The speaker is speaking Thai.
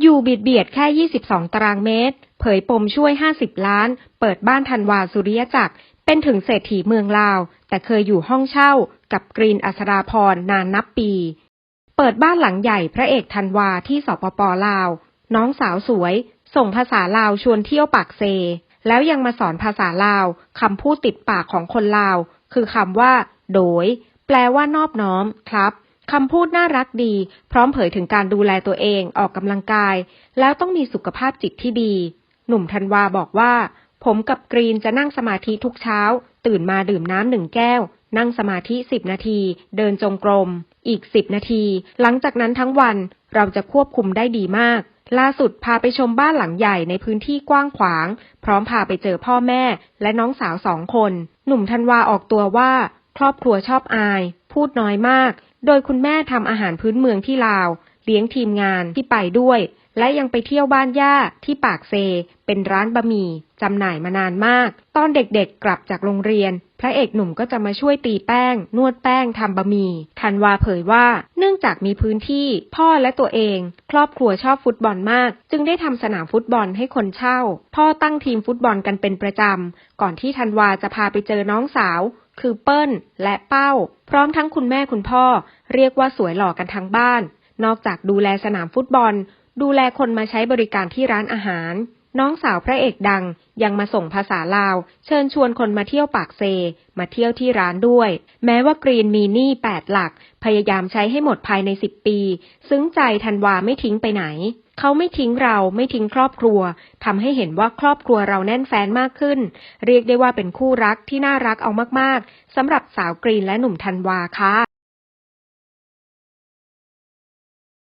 อยู่บิดเบียดแค่ 22 ตารางเมตร เผยปมช่วย 50 ล้าน เปิดบ้านธันวาสุริยจักร เป็นถึงเศรษฐีเมืองลาว แต่เคยอยู่ห้องเช่ากับกรีนอัศราพรนานนับปี เปิดบ้านหลังใหญ่พระเอกธันวาที่สปปลาว น้องสาวสวย ส่งภาษาลาวชวนเที่ยวปากเซ แล้วยังมาสอนภาษาลาวคำพูดติดปากของคนลาว คือคำว่า โดย แปลว่านอบน้อมครับ คำพูดน่ารักดี พร้อมเผยถึงการดูแลตัวเองออกกำลังกาย แล้วต้องมีสุขภาพจิตที่ดี หนุ่มธันวาบอกว่า ผมกับกรีนจะนั่งสมาธิทุกเช้า ตื่นมาดื่มน้ำหนึ่งแก้ว นั่งสมาธิสิบนาที เดินจงกรม อีกสิบนาที หลังจากนั้นทั้งวันเราจะควบคุมได้ดีมาก ล่าสุดพาไปชมบ้านหลังใหญ่ในพื้นที่กว้างขวาง พร้อมพาไปเจอพ่อแม่และน้องสาวสองคน หนุ่มธันวาออกตัวว่า ครอบครัวชอบอาย พูดน้อยมาก โดยคุณแม่ทำอาหารพื้นเมืองที่ลาว เลี้ยงทีมงานที่ไปด้วย และยังไปเที่ยวบ้านย่าที่ปากเซ เป็นร้านบะหมี่จำหน่ายมานานมาก ตอนเด็กๆกลับจากโรงเรียน พระเอกหนุ่มก็จะมาช่วยตีแป้ง นวดแป้งทำบะหมี่ธันวาเผยว่า เนื่องจากมีพื้นที่ พ่อและตัวเอง ครอบครัวชอบฟุตบอลมาก จึงได้ทำสนามฟุตบอลให้คนเช่า พ่อตั้งทีมฟุตบอลกันเป็นประจำ ก่อนที่ธันวาจะพาไปเจอน้องสาว คือเปิ้ล และเป้า พร้อมทั้งคุณแม่คุณพ่อ เรียกว่าสวยหล่อกันทั้งบ้าน นอกจากดูแลสนามฟุตบอล ดูแลคนมาใช้บริการที่ร้านอาหาร น้องสาวพระเอกดังยังมาส่งภาษาลาว เชิญชวนคนมาเที่ยวปากเซ มาเที่ยวที่ร้านด้วย แม้ว่ากรีนมีหนี้8หลัก พยายามใช้ให้หมดภายใน10ปี ซึ้งใจธันวาไม่ทิ้งไปไหน เขาไม่ทิ้งเราไม่ทิ้งครอบครัวทำให้เห็นว่าครอบครัวเราแน่นแฟนมากขึ้น เรียกได้ว่าเป็นคู่รักที่น่ารักเอามากๆสำหรับสาวกรีนและหนุ่มธันวาค่ะ